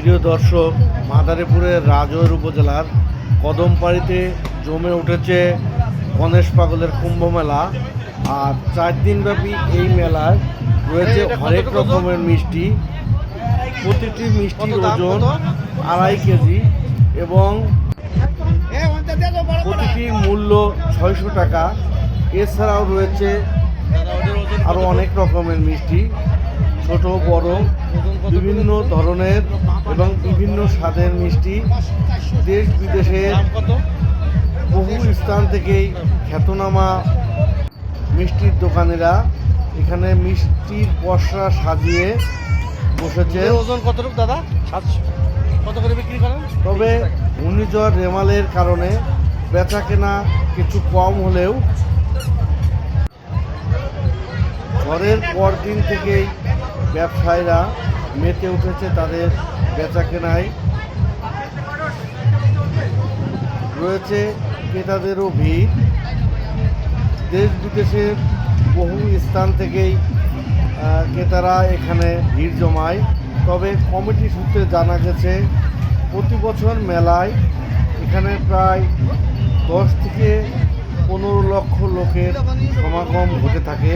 প্রিয় দর্শক মাদারীপুরের রাজৈর উপজেলার কদমপাড়িতে জমে উঠেছে গণেশ পাগলের কুম্ভ মেলা আর চার দিনব্যাপী এই মেলায় রয়েছে অনেক রকমের মিষ্টি প্রতিটি মিষ্টির ওজন আড়াই কেজি এবং প্রতিটি মূল্য ছয়শো টাকা। এছাড়াও রয়েছে আরও অনেক রকমের মিষ্টি। ছোট বড় বিভিন্ন ধরনের এবং বিভিন্ন স্বাদের মিষ্টি দেশ বিদেশের বহু স্থান থেকেই খ্যাতনামা মিষ্টির দোকানেরা এখানে মিষ্টির পসরা সাজিয়ে বসেছে। ওজন কতটুকু দাদা? কত করে বিক্রি করেন? তবে ঘূর্ণিঝড় রেমালের কারণে বেচা কেনা কিছু কম হলেও ঘরের পর দিন থেকেই ব্যবসায়ীরা মেতে উঠেছে তাদের বেচা কেনায় রয়েছে ক্রেতাদেরও ভিড়। দেশ বিদেশের বহু স্থান থেকেই ক্রেতারা এখানে ভিড় জমায়। তবে কমিটি সূত্রে জানা গেছে, প্রতি বছর মেলায় এখানে প্রায় দশ থেকে পনেরো লক্ষ লোকের সমাগম ঘটে থাকে।